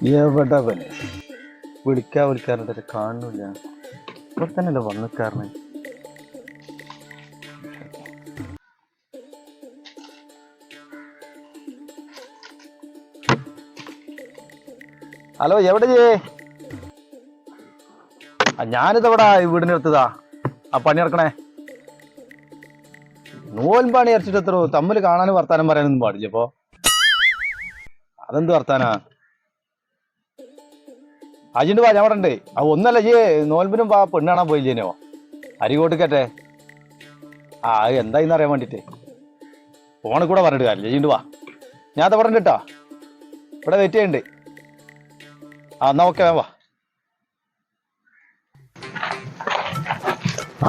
എവിടെ പനി വിളിക്കാ വിളിക്കാറുണ്ട് കാണുന്നില്ല. ഇവിടെ തന്നെയല്ലേ വന്നു കാരണം ഹലോ എവിടെ ചെയ്യേ ഞാനിതവിടെ വീടിന് എടുത്തതാ ആ പണി ഇറക്കണേ നൂൽ പണി അരച്ചിട്ട് എത്ര തമ്മിൽ കാണാനും വർത്താനം പറയാനൊന്നും പാടില്ല ഇപ്പോ. അതെന്ത് വർത്താനാ? അജിണ്ട് വാ ഞാൻ ഉണ്ട്. ആ ഒന്നല്ല ജി നോൽമ്പിനും വാ പെണ്ണ് കാണാൻ പോയില്ലേനോ അരികോട്ടിക്കട്ടെ ആ അത് എന്തായിന്ന് അറിയാൻ വേണ്ടിട്ട്? ഫോണിൽ കൂടെ പറഞ്ഞിട്ട് കാര്യമില്ല. അജിണ്ട് വാ. ഞാൻ അത് ഉണ്ട് കേട്ടോ ഇവിടെ വെയിറ്റ് ചെയ്യുന്നുണ്ട് ആ എന്നാ ഓക്കെ വാ.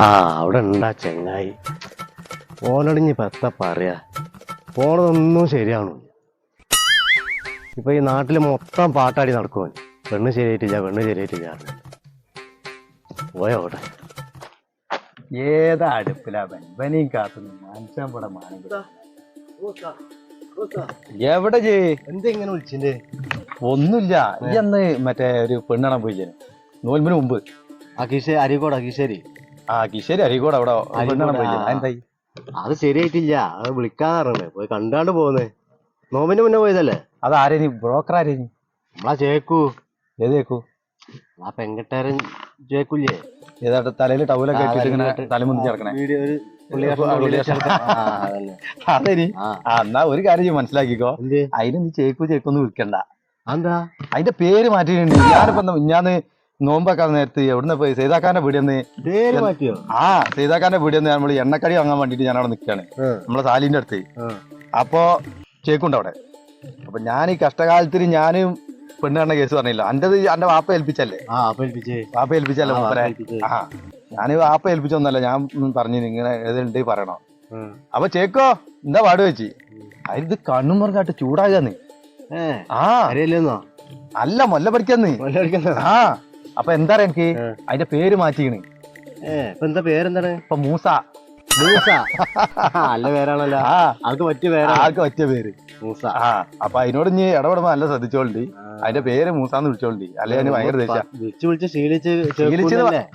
ആ അവിടെ ഉണ്ടാ ചെങ്ങായി. ഓനടിഞ്ഞ് പത്ത പറയാ. പോണതൊന്നും ശരിയാണോ ഇപ്പൊ ഈ നാട്ടിൽ മൊത്തം പാട്ടാടി നടക്കുവാൻ പെണ്ണ് ശരിയായിട്ടില്ല പെണ്ണ് ശരിയായിട്ടില്ല പോയോട്ടെ ഏതാ അടുപ്പിലാ കാത്തുന്നു മനുഷ്യൻ ഇവിടെ മാനം എവിടെ ജേ? എന്തെങ്ങനെ വിളിച്ചിന്റെ ഒന്നുമില്ല. ഈ അന്ന് മറ്റേ ഒരു പെണ്ണാണാൻ പോയില്ലേ നോൽമ്പിന് മുമ്പ്. അകീഷ് അരിക്കോട് അകീശ്ശേരി ആ കിശേരി അരീക്കോട് അവിടെ പെണ്ണാണാൻ പോയില്ലേ ആ. എന്തായി? അത് ശരിയായിട്ടില്ല. അത് വിളിക്കാന്ന് പോയി കണ്ടാണ്ട് പോകുന്നേ നോമിന് മുന്നേ പോയതല്ലേ? അത് ആരേനി ബ്രോക്കർ ആരേനി നമ്മളാ ചേക്കു. ഏതേക്കു ആ പെങ്കട്ടേരൻ ചേക്കുല്ലേ ഏതാ തലയിൽ ടവലൊക്കെ ആ, ഇട്ടിട്ട് ഇങ്ങനെ തലയിലിട്ട്. തലമുന്തി കിടക്കണേ വീഡിയോ ഒരു പുള്ളി ആ, പുള്ളി ചെറുക്കൻ. ആ, അതന്നെ. അതേനി. ആ. ആ എന്നാ ഒരു കാര്യം ചെയ്യ് മനസ്സിലാക്കിക്കോ. എന്ത്? അതിന് നീ ചേക്കു ചേക്കൊന്ന് വിളിക്കണ്ട. എന്താ അതിന്റെ പേര് മാറ്റിയിട്ടുണ്ട്. ഞാനിപ്പോ ഞാൻ നോമ്പൊക്കെ നേരത്ത് എവിടുന്ന് പോയി? സൈതാക്കാന്റെ വീടിന്ന് പേര് മാറ്റിയോ? ആ സീതാക്കാന്റെ വീടിന്ന് നമ്മൾ എണ്ണക്കടി വാങ്ങാൻ വേണ്ടിട്ട് ഞാൻ അവിടെ നിൽക്കാണ് നമ്മളെ സാലിന്റെ അടുത്ത്. ആ. അപ്പോ ചേക്കുണ്ട് അവിടെ. അപ്പൊ ഞാൻ ഈ കഷ്ടകാലത്തിന് ഞാനും പെണ്ണ് കേസ് പറഞ്ഞില്ല. എന്റേത് എന്റെ വാപ്പ ഏൽപ്പിച്ചല്ലേ? ആ അപ്പൊ ഏൽപ്പിച്ചേ. വാപ്പ ഏൽപ്പിച്ചല്ലേ മൂപ്പരെ? ആ ഞാൻ വാപ്പ ഏൽപ്പിച്ചൊന്നല്ല ഞാൻ പറഞ്ഞു ഇങ്ങനെ ഏതുണ്ട് പറയണോ. അപ്പൊ ചേക്കോ എന്താ പാട് വെച്ചി കണ്ണും പറഞ്ഞാട്ട് ചൂടാകാന്ന് ആ. അറിയില്ലെന്നോ? അല്ല മൊല്ല പഠിക്കാന്ന് ആ. അപ്പൊ എന്താ പറയാ എനിക്ക് അതിന്റെ പേര് മാറ്റിക്കണ്? എന്താ പേരെന്താണ്? ഇപ്പൊ മൂസ. മൂസ? നല്ല പേരാണല്ലോ. ആൾക്ക് പറ്റിയ പേര് ആൾക്ക് പറ്റിയ പേര്. മൂസ. ആ അപ്പൊ അതിനോട് ഇനി ഇടപെടുമ്പോ നല്ല ശ്രദ്ധിച്ചോണ്ടി അതിന്റെ പേര് മൂസാന്ന് വിളിച്ചോണ്ടി. അല്ലെ അതിന് ഭയങ്കര ദേഷ്യം.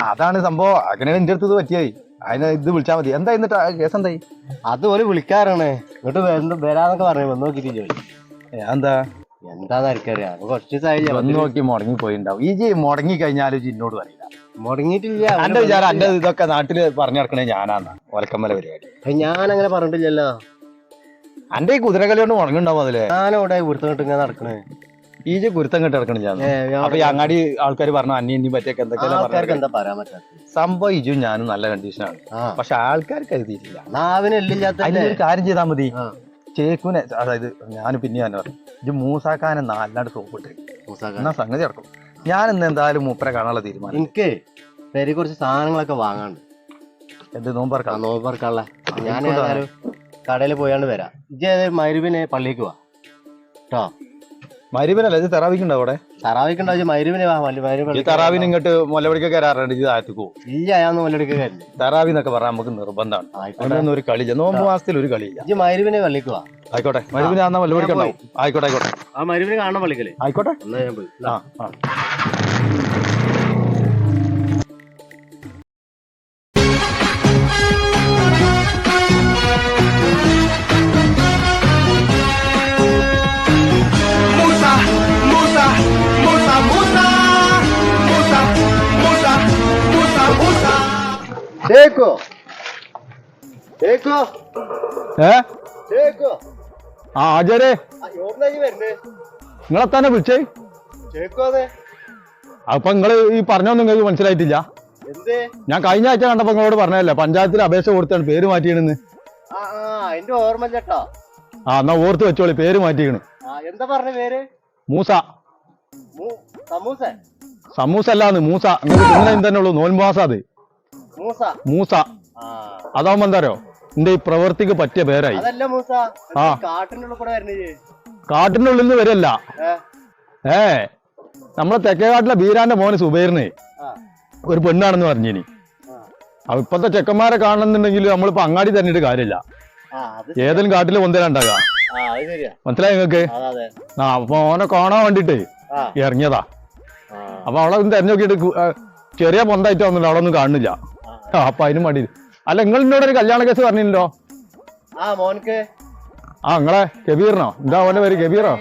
അതാണ് സംഭവം. അങ്ങനെ എന്റെ അടുത്തത് പറ്റിയായി. അതിനെ ഇത് വിളിച്ചാ മതി. എന്താ എന്നിട്ട് കേസ് എന്തായി? അത് ഒരു വിളിക്കാറാണ്. ഇങ്ങോട്ട് വര- വരാന്നൊക്കെ പറഞ്ഞു വന്ന് നോക്കിട്ട് ചോദിച്ചു എന്താ എന്താന്ന് ആർക്കറിയാം അപ്പൊ കുറച്ച് ദിവസമായില്ലേ വന്ന് നോക്കി മുടങ്ങി പോയിണ്ടാവും ഈ ജി മുടങ്ങി കഴിഞ്ഞാലും ഇജ്ജ് എന്നോട് പറയില്ല. മുടങ്ങിയിട്ടില്ല. എന്റെ വിചാരം എന്റെ ഇതൊക്കെ നാട്ടിൽ പറഞ്ഞു നടക്കണേ ഞാനാണ് ഒലക്കമ്മല പരിപാടി. ഞാൻ അങ്ങനെ പറഞ്ഞിട്ടില്ലല്ലോ. എന്റെ ഈ കുതിരകളി കൊണ്ട് മുടങ്ങുണ്ടാവും അതിൽ. ഞാനോടെ ഇവിടുത്തെ നടക്കണേ? ഈ ജി ഗുരുത്തം കെട്ട് ഞാൻ അപ്പൊ ഈ അങ്ങാടി ആൾക്കാർ പറഞ്ഞു അന്യ ഇനി പറ്റിയൊക്കെ എന്തൊക്കെയാണ് ആൾക്കാർക്ക് പറഞ്ഞു എന്താ പറയാൻ പറ്റാത്ത സംഭവം ഇജു ഞാനും നല്ല കണ്ടീഷനാണ് പക്ഷെ ആൾക്കാർ കരുതിയിട്ടില്ല അതിനൊരു കാര്യം ചെയ്താൽ മതി. ചേക്കുനെ അതായത് ഞാൻ പിന്നെ ഞാൻ പറഞ്ഞു ഇത് മൂസാക്കാനെ നാലിനാട് സോപ്പിട്ട്. എന്നാ സംഗതി ഇറക്കും ഞാൻ ഇന്ന് എന്തായാലും മൂപ്പരെ കാണാനുള്ള തീരുമാനം. എനിക്ക് പേര് കുറച്ച് സാധനങ്ങളൊക്കെ വാങ്ങാണ്ട് എന്ത് നോമ്പറക്കാം നോമ്പർക്കുള്ള ഞാൻ കടയിൽ പോയാണ്ട് വരാം. ഇജ്ജ് മരുവിനെ പള്ളിക്ക് വാ. കേട്ടോ മരുവിനല്ല? ഇത് തെറാവിക്കുണ്ടോ അവിടെ? തറാവിക്കുണ്ടോ? മരുവിനെ വാ മരുവിന് ഈ തറാവിന് ഇങ്ങോട്ട് മുലപടിക്കൊക്കെ വരാറുണ്ട് ഇത് പോകും. ഇല്ല ഞാൻ മുല്ലെടുക്കുകയല്ലേ തറാവി എന്നൊക്കെ പറഞ്ഞാൽ നമുക്ക് നിർബന്ധമാണ്. ആയിക്കോട്ടെ. അതിനൊന്നും ഒരു കളിയില്ല. നോമ്പ് മാസത്തിൽ ഒരു കളിയില്ല. ഈ മരുവിനെ കളിക്കുക ആയിക്കോട്ടെ. മരുവിന് അന്നാ മുലപടിക്കുണ്ടാവും ആയിക്കോട്ടെ ആയിക്കോട്ടെ. ആ മരുവിനെ കാണാൻ പള്ളിക്കല്ലേ ആയിക്കോട്ടെ. എന്നാ ഞാൻ പോയി. ആ ആ. ചേക്കോ ഏക്കോ ഏ? ചേക്കോ ആ ആചാരേ. നിങ്ങളെ തന്നെ വിളിച്ചേ. അപ്പൊ നിങ്ങൾ ഈ പറഞ്ഞൊന്നും നിങ്ങൾക്ക് മനസ്സിലായിട്ടില്ല. എന്തേ? ഞാൻ കഴിഞ്ഞ ആഴ്ച കണ്ടപ്പോ നിങ്ങളോട് പറഞ്ഞല്ലേ പഞ്ചായത്തിൽ അപേക്ഷ കൊടുത്താണ് പേര് മാറ്റിയിടുന്ന് ആ ആ എന്റെ ഓർമ്മ ചേട്ടാ ആ എന്നാ ഓർത്ത് വെച്ചോളി പേര് മാറ്റിയിണ് ആ എന്താ പറഞ്ഞ പേര്? മൂസ. സമൂസ സമൂസ അല്ലാന്ന് മൂസ. നിങ്ങൾ തന്നെ ഉള്ളൂ നോൻമാസ അത്. മൂസ. അതാവുമ്പോ എന്താരോ എന്റെ ഈ പ്രവൃത്തിക്ക് പറ്റിയ പേരായി. ആ. കാട്ടിന്റെ ഉള്ളിൽ നിന്ന് വരല്ല. ഏ. നമ്മളെ തെക്കേകാട്ടിലെ ബീരാന്റെ മോന് സുബൈറിന് ഒരു പെണ്ണാണെന്ന് പറഞ്ഞിനി. ഇപ്പത്തെ ചെക്കന്മാരെ കാണണമെന്നുണ്ടെങ്കിൽ നമ്മളിപ്പോ അങ്ങാടി തന്നിട്ട് കാര്യമില്ല. ഏതെങ്കിലും കാട്ടിൽ ശരിയാ. മനസ്സിലായി നിങ്ങക്ക് ആ അപ്പൊ ഓനെ കാണാൻ വേണ്ടിട്ട്. ഇറങ്ങിയതാ. അപ്പൊ അവളെ ഒന്ന് തെരഞ്ഞോക്കിയിട്ട് ചെറിയ പൊന്തായിട്ട് വന്നില്ല അവളൊന്നും കാണുന്നില്ല. അപ്പൊ അതിന് മടി. അല്ല നിങ്ങൾ എന്നോട് ഒരു കല്യാണ കേസ് പറഞ്ഞില്ലോ ആ മോൻക്ക്. ആ നിങ്ങളെ കബീറിനോ? എന്താ അവന്റെ പേര് കബീറോ?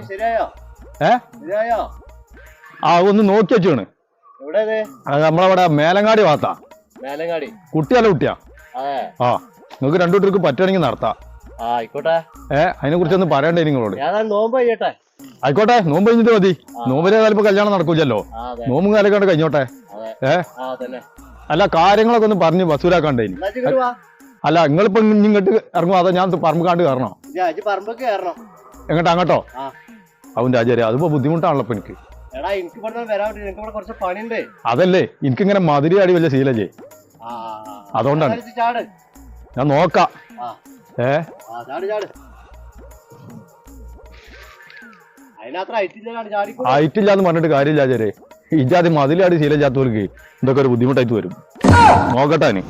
ഏ ആ ഒന്ന് നോക്കി വെച്ചാണ്. നമ്മളവിടെ മേലങ്ങാടി ഭാഗത്താ. മേലങ്ങാടി. കുട്ടിയല്ല കുട്ടിയാ? ആ. നിങ്ങക്ക് രണ്ടു കുട്ടികൾക്ക് പറ്റുവാണെങ്കിൽ നടത്താം. ആയിക്കോട്ടെ. ഏ അതിനെ കുറിച്ചൊന്ന് പറയണ്ടേ നിങ്ങളോട്? നോമ്പ് ആയിക്കോട്ടെ നോമ്പ് കഴിഞ്ഞിട്ട് മതി. നോമ്പിനെ ചിലപ്പോ കല്യാണം നടക്കൂല്ലോ നോമ്പും കാലൊക്കെ കഴിഞ്ഞോട്ടെ? ഏ? അല്ല കാര്യങ്ങളൊക്കെ ഒന്ന് പറഞ്ഞു വസൂലാക്കണ്ടേ അല്ല നിങ്ങളിപ്പോ ഇങ്ങോട്ട് ഇറങ്ങുമോ അതോ ഞാൻ പറമ്പ് പറമ്പൊക്കെ കയറണം. എങ്ങോട്ട് അങ്ങോട്ടോ. അവൻ രാജാരെ അതിപ്പോ ബുദ്ധിമുട്ടാണല്ലോ ഇപ്പൊ എനിക്ക്. അതല്ലേ എനിക്കിങ്ങനെ മധുരി അടി വല്ല ശീലജേ. അതുകൊണ്ടാണ്. ഞാൻ നോക്കാം. ഏ? എന്ന് പറഞ്ഞിട്ട് കാര്യമില്ല ചേരെ ഇജാതി മതിലാടി ശീലജാത്തവർക്ക് ഇതൊക്കെ ഒരു ബുദ്ധിമുട്ടായിട്ട് വരും. നോക്കട്ടെ ഇനി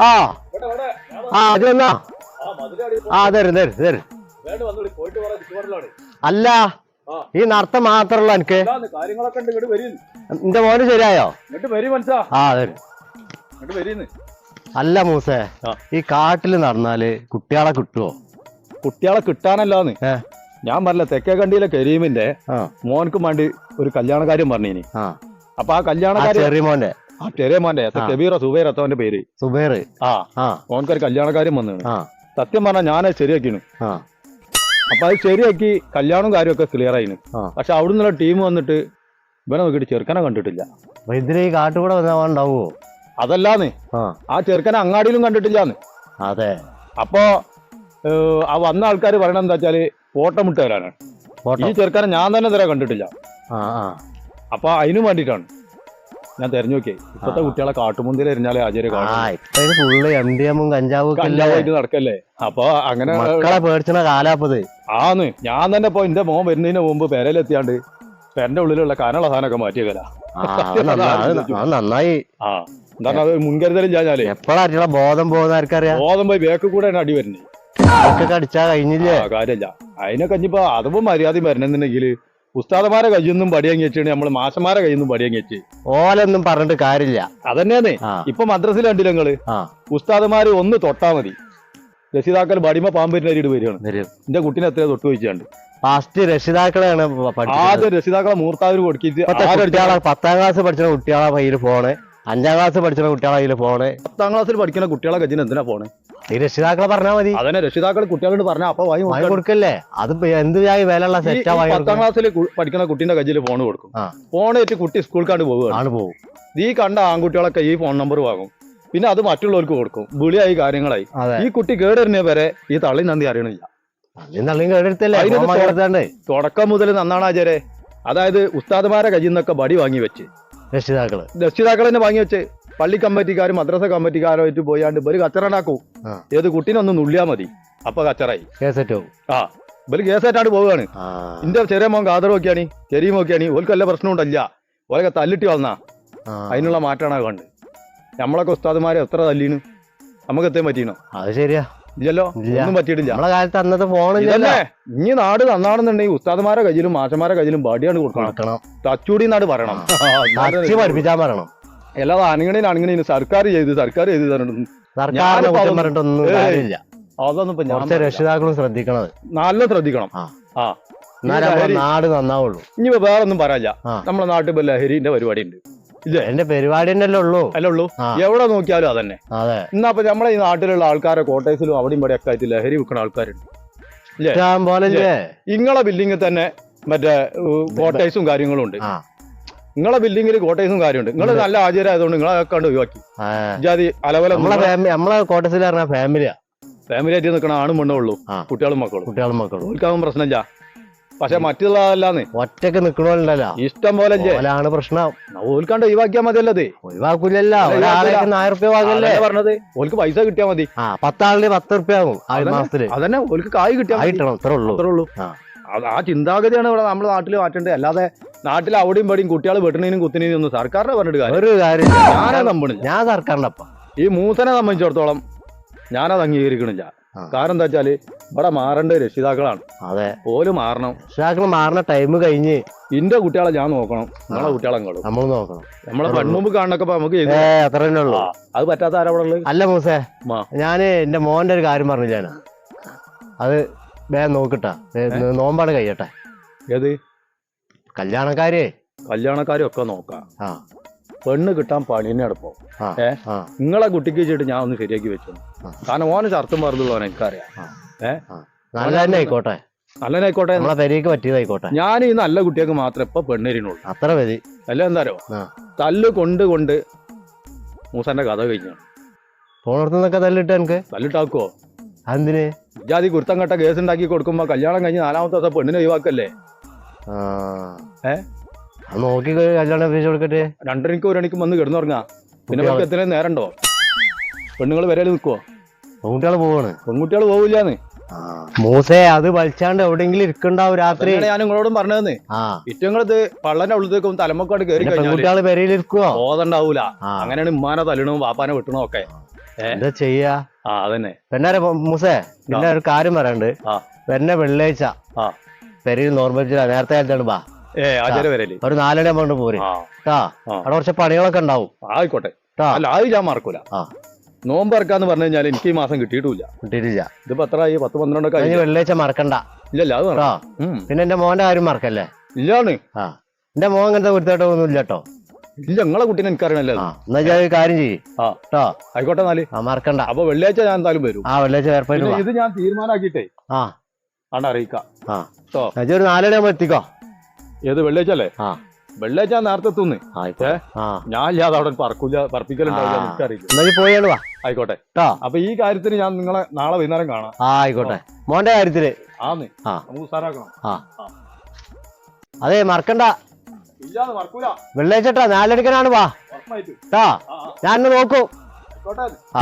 ആ. ആ അത് എന്നാ ആ തരും തരും തരും. അല്ല ഈ നടത്തം മാത്രമല്ല എനിക്ക് എന്റെ മോന് ശരിയായോ? ആ തരും. അല്ല മൂസേ ഈ കാട്ടിൽ നടന്നാൽ കുട്ടികളെ കിട്ടുവോ? കുട്ടികളെ കിട്ടാനല്ലാന്ന്. ഞാൻ പറഞ്ഞ തെക്കേ കണ്ടിയിലെ കരീമിന്റെ മോൻക്ക് വേണ്ടി ഒരു കല്യാണ കാര്യം പറഞ്ഞിനി അപ്പൊ ആ കല്യാണ ആ കാര്യം മോന്റെ ആ ചെറിയ മോന്റെ. കബീറോ സുബൈർ എത്തവന്റെ പേര്. സുബൈർ ആ. മോൻക്കൊരു കല്യാണ കാര്യം വന്നാണ് സത്യം പറഞ്ഞാൽ ഞാനത് ശരിയാക്കിയാണ് അപ്പൊ അത് ശരിയാക്കി കല്യാണവും കാര്യമൊക്കെ ക്ലിയർ ആയിന്. പക്ഷെ അവിടെ നിന്നുള്ള ടീം വന്നിട്ട് ഇവനെ നോക്കിയിട്ട് ചെറുക്കനെ കണ്ടിട്ടില്ല. ഇതിന് ഈ കാട്ടുകൂടെ അതല്ലാന്ന്. ആ ചെറുക്കനെ അങ്ങാടിയിലും കണ്ടിട്ടില്ലാന്ന്. അതെ. അപ്പോ ആ വന്ന ആൾക്കാർ പറയണത് എന്താ വെച്ചാൽ ഓട്ടമിട്ട് തരാനാണ് ഈ ചെറുക്കാരെ ഞാൻ തന്നെ തരാൻ കണ്ടിട്ടില്ല. അപ്പൊ അതിനും വേണ്ടിയിട്ടാണ്. ഞാൻ തെരഞ്ഞു നോക്കിയേ ഇപ്പത്തെ. കുട്ടികളെ കാട്ടുമുന്തിൽ എറിഞ്ഞാലേ ആചാര്യ ഫുള്ള് എം കഞ്ചാവും കഞ്ചാവായിട്ട് നടക്കല്ലേ? അപ്പൊ അങ്ങനെ മക്കളെ പേടിച്ചണ കാലാപ്പത് ആന്ന്. ഞാൻ തന്നെ ഇപ്പൊ എന്റെ മോൻ വരുന്നതിന് മുമ്പ് പെരയിലെത്തിയാണ്ട് പെരന്റെ ഉള്ളിലുള്ള കാനുള്ള സാധനമൊക്കെ മാറ്റിയേക്കല. നന്നായി. ആ എന്താണ് അത് മുൻകരുതലും ഞാനാലേ ബോധം പോകുന്ന ആർക്കറിയാം? ബോധം പോയി ബേക്ക് കൂടെ അടി വരുന്നേ അതൊക്കെ അടിച്ചാ കഴിഞ്ഞില്ലേ? കാര്യമില്ല അതിനൊക്കെ ഇനിയിപ്പോ അതും മര്യാദ വരണമെന്നുണ്ടെങ്കിൽ ഉസ്താദമാരെ കയ്യിൽ നിന്നും പടിയങ്ങി വെച്ചാണ് നമ്മൾ മാഷന്മാരെ കയ്യിൽ നിന്നും പടിയങ്ങി വെച്ച് ഓലൊന്നും പറഞ്ഞിട്ട് കാര്യമില്ല. അതന്നെയാന്നേ ആ. ഇപ്പൊ മദ്രസിൽ കണ്ടില്ല നിങ്ങൾ? ആ. ഉസ്താദമാര് ഒന്ന് തൊട്ടാ മതി. രക്ഷിതാക്കൾ ബടിമ പാമ്പരിട്ട് വരികയാണ്. വരും. എന്റെ കുട്ടീനെ എത്രയോ തൊട്ട് വെച്ചാണ്ട് ഫസ്റ്റ് രക്ഷിതാക്കളെയാണ് പ- ആദ്യം രക്ഷിതാക്കളെ മൂർത്താവര് കൊടുക്കിട്ട് ഇപ്പത്തെ കുട്ടികളെ പത്താം ക്ലാസ് പഠിച്ച കുട്ടികളെ കയ്യിൽ ഫോണ് അഞ്ചാം ക്ലാസ് പഠിച്ച കുട്ടികളെ കയ്യിൽ ഫോണ് പത്താം ക്ലാസ്സിൽ പഠിക്കുന്ന കുട്ടികളെ കജിന് എന്തിനാ പോണേ ഈ രക്ഷിതാക്കളെ പറഞ്ഞാൽ മതി. അതന്നെ രക്ഷിതാക്കൾ കുട്ടികളോട് പറഞ്ഞ അപ്പൊ വായി വാങ്ങി കൊടുക്കണം. കൊടുക്കല്ലേ? അത് എന്ത് വിലയുള്ള സെറ്റാ വായി വാങ്ങി പത്താം ക്ലാസ്സിൽ പഠിക്കുന്ന കുട്ടീന്റെ കയ്യിൽ ഫോൺ കൊടുക്കും. ഫോണേറ്റ് കുട്ടി സ്കൂൾക്കാണ്ട് പോവുകയാണ് പോകും പോകും ഈ കണ്ട ആൺകുട്ടികളൊക്കെ ഈ ഫോൺ നമ്പർ വാങ്ങും. പിന്നെ അത് മറ്റുള്ളവർക്ക് കൊടുക്കും. വിളിയായി കാര്യങ്ങളായി. ഈ കുട്ടി കേടറിഞ്ഞ വരെ ഈ തള്ളി നന്ദി അറിയണില്ല. തുടക്കം മുതൽ നന്നാണ് ആചാരെ. അതായത് ഉസ്താദ്മാരെ കയ്യിൽ നിന്നൊക്കെ ബടി വാങ്ങി വെച്ച്. രക്ഷിതാക്കൾ. രക്ഷിതാക്കൾ തന്നെ വാങ്ങി വെച്ച്. പള്ളി കമ്മിറ്റിക്കാരും മദ്രസ കമ്മിറ്റിക്കാരുമായിട്ട് പോയാണ്ട് ഇവർ കച്ചറണ്ടാക്കും. ഏത് കുട്ടീനൊന്ന് നുള്ളിയാ മതി. അപ്പൊ കച്ചറായി. കേസറ്റോ? ആ. ഇവർ കേസേറ്റാണ്ട് പോവുകയാണ്. ഇന്റെ ചെറിയ മോൻ കാതർ നോക്കിയാണ് കരീം നോക്കിയാണ് ഓൽക്ക് വല്ല പ്രശ്നമുണ്ടല്ല ഓലൊക്കെ തല്ലിട്ട് വന്നാ. അതിനുള്ള മാറ്റാണ് കണ്ട്. നമ്മളൊക്കെ ഉസ്താദുമാരെ എത്ര തല്ലീണ്? നമുക്ക് എത്താൻ പറ്റീനോ അത് ശരിയാ. ഇല്ലല്ലോ? ഒന്നും പറ്റിയിട്ടില്ല. നമ്മളെ കാലത്ത് അന്നത്തെ ഇതന്നെ ഇനി നാട് നന്നാണെന്നുണ്ടെങ്കിൽ ഉസ്താദുമാരെ കയ്യിലും മാഷന്മാരെ കയ്യിലും ബാഡിയാണ് കൊടുക്കണം. തച്ചൂടി നാട് പറയണം പഠിപ്പിച്ചാൻ പറയണം. അല്ലാതെ അണുങ്ങണീന് അണുങ്ങണീന് സർക്കാർ ചെയ്ത് സർക്കാർ ചെയ്ത് തരണം സർക്കാരിനെ ഞാനിപ്പോ കുറ്റം പറഞ്ഞിട്ടൊന്നും കാര്യമില്ല. അതൊന്നും ഇപ്പൊ കുറച്ച്. രക്ഷിതാക്കളും ശ്രദ്ധിക്കണത്. നല്ല ശ്രദ്ധിക്കണം. ആ. നാട് നന്നാവുള്ളൂ. ഇനി വേറെ ഒന്നും പറയാല്ല നമ്മുടെ നാട്ടിൽ ഇപ്പൊ ലഹരിന്റെ പരിപാടി ഉണ്ട് എന്റെ പരിപാടി തന്നെ ഉള്ളൂ. അല്ലേ ഉള്ളൂ? എവിടെ നോക്കിയാലും അതന്നെ. അതെ. എന്നാ അപ്പൊ നമ്മളെ ഈ നാട്ടിലുള്ള ആൾക്കാരെ കോട്ടേഴ്സിലും അവിടെയും ഇവിടെ ഒക്കെ ആയിട്ട് ലഹരി വിൽക്കുന്ന ആൾക്കാരുണ്ട്. ഇല്ലേ? ഇങ്ങളെ ബിൽഡിങ്ങിൽ തന്നെ മറ്റേ കോട്ടേഴ്സും കാര്യങ്ങളും ഉണ്ട്. നിങ്ങളെ ബിൽഡിങ്ങിൽ കോട്ടേഴ്സും കാര്യമുണ്ട്. നിങ്ങൾ നല്ല ആചാരമായതുകൊണ്ട് നിങ്ങളെ കണ്ട് ഒഴിവാക്കി. ജാതി അലവല നമ്മളെ കോട്ടേഴ്സിൽ പറഞ്ഞ ഫാമിലിയാ ഫാമിലി ആയിട്ട് നിൽക്കണ ആണും പെണ്ണും ഉള്ളൂ. കുട്ടികളും മക്കളും. കുട്ടികളും മക്കളും. ഓൽക്കാവും പ്രശ്നമില്ല. പക്ഷെ മറ്റുള്ളതല്ലാന്ന്. ഒറ്റയ്ക്ക് നിക്കണല്ലോ ഇഷ്ടം പോലെ ഓലാണ് പ്രശ്നം. ഓൽക്കാണ്ട് ഒഴിവാക്കിയാൽ മതിയല്ലോ അത് ഒഴിവാക്കൂലല്ലോ. അല്ല, ഒരാളെ ഒഴിവാക്കൂല. ആയിരം റുപ്യ വാങ്ങല്ലേ? അതന്നെ പറഞ്ഞത്. ഓൽക്ക് പൈസ കിട്ടിയാൽ മതി. പത്താളിന് പത്ത് റുപ്യ ആകും ആ. മാസത്തിൽ. അതന്നെ ഓൽക്ക് കായ് കിട്ടിയാൽ അത്രേ ഉള്ളൂ. ആ. ചിന്താഗതിയാണ് ഇവിടെ നമ്മുടെ നാട്ടിൽ മാറ്റേണ്ടത്. അല്ലാതെ നാട്ടിൽ അവിടെയും പടിയും കുട്ടികൾ വെട്ടണേനും കുത്തിനേനും ഒന്നും സർക്കാരിനെ പറഞ്ഞിട്ട് കാര്യം ഒരു കാര്യം നമ്പണില്ല ഞാൻ സർക്കാരിന്റെ അപ്പ ഈ മൂത്തനെ സംബന്ധിച്ചിടത്തോളം ഞാനത് അംഗീകരിക്കണില്ല ഞാൻ കാരണം എന്താ വെച്ചാൽ ഇവിടെ മാറേണ്ട രക്ഷിതാക്കളാണ്. അതെ. ഓൽ മാറണം. രക്ഷിതാക്കൾ മാറുന്ന ടൈം കഴിഞ്ഞ് ഇന്റെ കുട്ടികളെ ഞാൻ നോക്കണം. നമ്മളെ കുട്ടികളെ കാണും നമ്മൾ നോക്കണം. നമ്മളെ കണ്ണുമ്പ് കാണണൊക്കെ നമുക്ക് അത്ര തന്നെ ഉള്ളു. അത് പറ്റാത്ത ആരാ ഉള്ളത്? അല്ല മൂസേ. ഞാൻ എന്റെ മോന്റെ ഒരു കാര്യം പറഞ്ഞു ഞാനാ. അത് വേഗം നോക്കിട്ടാ. നോമ്പാണ് കഴിയട്ടെ. ഏത്? കല്യാണക്കാരേ? കല്യാണക്കാരും ഒക്കെ നോക്കാം. ആ. പെണ്ണ് കിട്ടാൻ പണിനെ അടുപ്പം എടുപ്പോ? ആ ഏ? ആ. നിങ്ങളെ കുട്ടിക്ക് വെച്ചിട്ട് ഞാൻ ഒന്ന് ശരിയാക്കി വെച്ചു. കാരണം ഓനെ ചർത്തും പറഞ്ഞുള്ളൂ എനിക്കറിയാം. ആ. ഏ? ആ. നല്ല തന്നെ ആയിക്കോട്ടെ നല്ലതായിക്കോട്ടെ നമ്മളെ പെരേക്ക് പറ്റിയതായിക്കോട്ടെ. ഞാൻ ഈ നല്ല കുട്ടികൾക്ക് മാത്രം ഇപ്പൊ പെണ്ണേരിനുള്ളൂ അത്ര മതി. അല്ല എന്താരോ ആ. തല്ല് കൊണ്ട് കൊണ്ട് മൂസന്റെ കഥ കഴിഞ്ഞു. പോണത്തുനിന്നൊക്കെ തല്ലിട്ട് എനിക്ക്? തല്ലിട്ടാക്കുവോ? അതിന് ഇജാതി കുരുത്തം കെട്ട കേസ് ഉണ്ടാക്കി കൊടുക്കുമ്പോ കല്യാണം കഴിഞ്ഞ് നാലാമത്തെ ദിവസം പെണ്ണിനെ ഒഴിവാക്കല്ലേ? നോക്കി കല്യാണം കഴിച്ചു കൊടുക്കട്ടെ. രണ്ടരയ്ക്ക് ഒരണിക്കും വന്ന് കിടന്നുറങ്ങാ. പിന്നെ നമുക്ക് എത്ര നേരണ്ടോ പെണ്ണുങ്ങൾ വരൽ നിൽക്കുവോ പെൺകുട്ടികൾ പോവാണ്. പെൺകുട്ടികൾ പോവില്ലാന്ന്. മൂസേ അത് വലിച്ചാണ്ട് എവിടെയെങ്കിലും ഇരിക്കണ്ടാവും രാത്രി. ഞാൻ നിങ്ങളോടും പറഞ്ഞതെന്ന്. ഇറ്റങ്ങളിത് പള്ളന്റെ ഉള്ളിലേക്കും തലമക്കോട് കയറി പെൺകുട്ടികൾ പെരയിലിരിക്കുവോ? ബോധണ്ടാവൂല. ആ. അങ്ങനെയാണ് ഉമ്മാനെ തല്ലണവും വാപ്പാനെ വെട്ടണോ ഒക്കെ. എന്താ ചെയ്യാ? ആ അതന്നെ. പെണ്ണാരെ മൂസേ പിന്നെ ഒരു കാര്യം പറയാണ്ട് ആ. പിന്നെ വെള്ളിയാഴ്ച. പെരയിൽ നോർമൽ നേരത്തെ കാലത്താണ് ബാ. ഏ ആചാര്യ വരൽ. ഒരു നാലര ആകുമ്പോൾ പോരെ. കേട്ടാ. അവിടെ കുറച്ച് പണികളൊക്കെ ഉണ്ടാവും. ആയിക്കോട്ടെ. കേട്ടാ അല്ല അത് ഞാൻ മറക്കൂല. നോമ്പ് ഇറക്കാന്ന് പറഞ്ഞു കഴിഞ്ഞാൽ എനിക്ക് ഈ മാസം കിട്ടിയിട്ടില്ല. കിട്ടിയിട്ടില്ല. ഇതിപ്പോ എത്ര ആയി? പത്ത് പന്ത്രണ്ടൊക്കെ ആയി വെള്ളിയാഴ്ച മറക്കണ്ട. ഇല്ലല്ല അത്. പിന്നെ എന്റെ മോന്റെ കാര്യം മറക്കല്ലേ? ഇല്ലാന്ന് ആ. എന്റെ മോൻ അങ്ങനത്തെ കുരുത്തോട്ടൊന്നും ഇല്ല കേട്ടോ ഇല്ല നിങ്ങളെ കുട്ടീനെ എനിക്കറിയണല്ലോ എന്നാ ഞാൻ കാര്യം ചെയ്യ്. കേട്ടോ ആയിക്കോട്ടെ എന്നാൽ. ആ മറക്കണ്ട. അപ്പൊ വെള്ളിയാഴ്ച ഞാൻ എന്തായാലും വരും. ആ വെള്ളിയാഴ്ച ഇത് ഞാൻ തീരുമാനാക്കിട്ടേ ആ. ആണ് അറിയിക്കാം. ആ. കേട്ടോ അജി ഒരു നാലര ആകുമ്പോ എത്തിക്കോ? ഏത് വെള്ളിയാഴ്ച അല്ലേ ആ. വെള്ളിയാഴ്ച ഞാൻ നേരത്തെ എത്തുന്നു. ആയിക്കോട്ടെ. ആ. ഞാൻ ഇല്ലാതെ അവിടെ പറക്കൂല പറപ്പിക്കലുണ്ടാവില്ല ആ. എനിക്കറിയില്ല എന്നാ നീ പോയാണ് വാ. ആയിക്കോട്ടെ. കേട്ടോ അപ്പൊ ഈ കാര്യത്തിന് ഞാൻ നിങ്ങളെ നാളെ വൈകുന്നേരം കാണാം. ആ ആയിക്കോട്ടെ. മോന്റെ കാര്യത്തിൽ. ആന്ന്. ആ. നമുക്ക് ഉസാറാക്കണം. ആ. അതെ മറക്കണ്ട. മറക്കൂല. ട്ടാ, നാലരക്കനാണ് വാ. ഉറപ്പായിട്ട്. കേട്ടാ ആ ആ, ഞാൻ നോക്കൂ. ആയിക്കോട്ടെ. ആ.